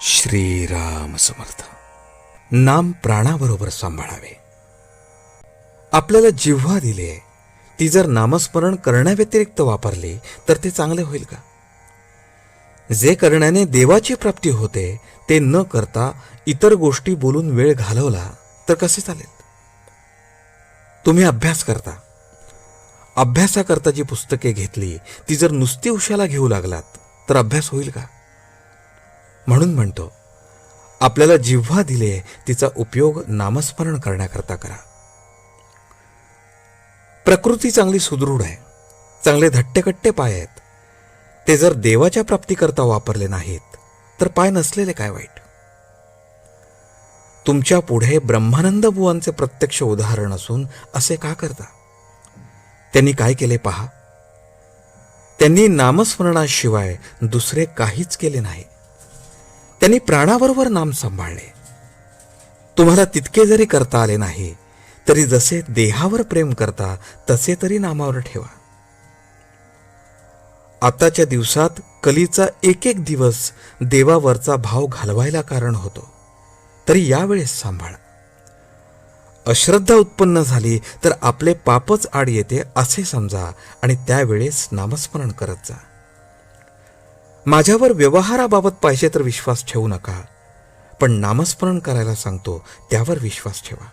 श्रीराम समर्थ. नाम प्राणाबरोबर सांभाळावे. आपल्याला जिव्हा दिली आहे ती जर नामस्मरण करण्याव्यतिरिक्त वापरली तर ते चांगले होईल का? जे करण्याने देवाची प्राप्ती होते ते न करता इतर गोष्टी बोलून वेळ घालवला तर कसे चालेल? तुम्ही अभ्यास करता. अभ्यासाकरता जी पुस्तके घेतली ती जर नुसती उशाला घेऊ लागलात तर अभ्यास होईल का? म्हणून म्हणतो आपल्याला जिव्हा दिले तिचा उपयोग नामस्मरण करण्याकरता करा. प्रकृती चांगली सुदृढ आहे चांगले धट्टेकट्टे पाय आहेत. ते जर देवाच्या प्राप्तीकरता वापरले नाहीत तर पाय नसलेले काय वाईट? तुमच्यापुढे ब्रह्मानंद बुवांचे प्रत्यक्ष उदाहरण असून असे का करता? त्यांनी काय केले पहा? त्यांनी नामस्मरणाशिवाय दुसरे काहीच केले नाही. त्यांनी प्राणाबरोबर नाम सांभाळले. तुम्हाला तितके जरी करता आले नाही तरी जसे देहावर प्रेम करता तसे तरी नामावर ठेवा. आताच्या दिवसात कलीचा एक एक दिवस देवावरचा भाव घालवायला कारण होतो. तरी यावेळेस सांभाळा. अश्रद्धा उत्पन्न झाली तर आपले पापच आड येते असे समजा आणि त्यावेळेस नामस्मरण करत जा. माझ्यावर व्यवहाराबाबत पाहिजे तर विश्वास ठेवू नका. पण नामस्मरण करायला सांगतो त्यावर विश्वास ठेवा.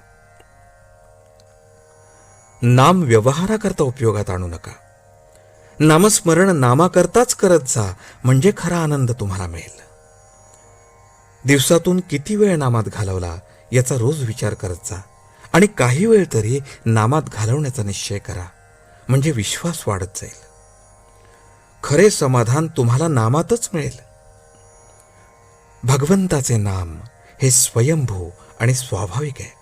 नाम व्यवहाराकरता उपयोगात आणू नका. नामस्मरण नामाकरताच करत जा म्हणजे खरा आनंद तुम्हाला मिळेल. दिवसातून किती वेळ नामात घालवला याचा रोज विचार करत जा. आणि काही वेळ तरी नामात घालवण्याचा निश्चय करा म्हणजे विश्वास वाढत जाईल. खरे समाधान तुम्हाला नामातच मिळेल. भगवंताचे नाम हे स्वयंभू आणि स्वाभाविक आहे.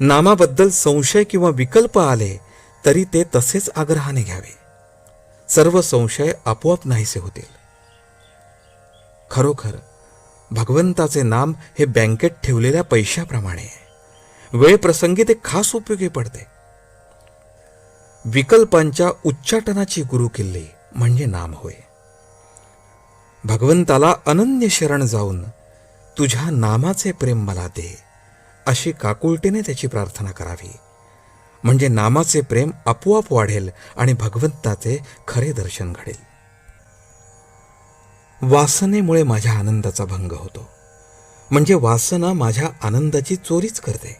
नामाबद्दल संशय किंवा विकल्प आले तरी ते तसेच आग्रहाने घ्यावे. सर्व संशय आपोआप नाहीसे होतील. खरोखर भगवंताचे नाम हे बँकेत ठेवलेल्या पैशाप्रमाणे आहे. वेळ प्रसंगी ते खास उपयोगी पडते. विकल्पांच्या उच्चाटनाची गुरु किल्ली म्हणजे नाम होय. भगवंताला अनन्य शरण जाऊन तुझ्या नामाचे प्रेम मला दे अशी काकुलटीने त्याची प्रार्थना करावी. म्हणजे नामाचे प्रेम आपोआप वाढेल आणि भगवंताचे खरे दर्शन घडेल. वासनेमुळे माझ्या आनंदाचा भंग होतो. म्हणजे वासना माझ्या आनंदाची चोरीच करते.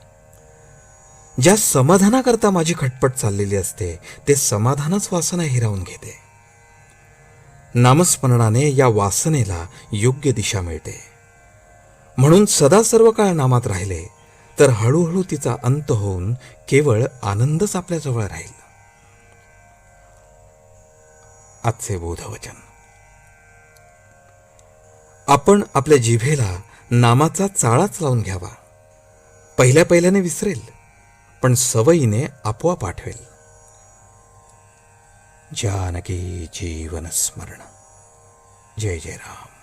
ज्या समाधानाकरता माझी खटपट चाललेली असते ते समाधानच वासना हिरावून घेते. नामस्मरणाने या वासनेला योग्य दिशा मिळते. म्हणून सदा सर्व काळ नामात राहिले तर हळूहळू तिचा अंत होऊन केवळ आनंदच आपल्याजवळ राहील. आजचे बोधवचन. आपण आपल्या जिभेला नामाचा चाळाच लावून घ्यावा. पहिल्या पहिल्याने विसरेल पण सवयीने आपोआप आठवेल. జానకీ జీవనస్మరణ జయ జయ రామ్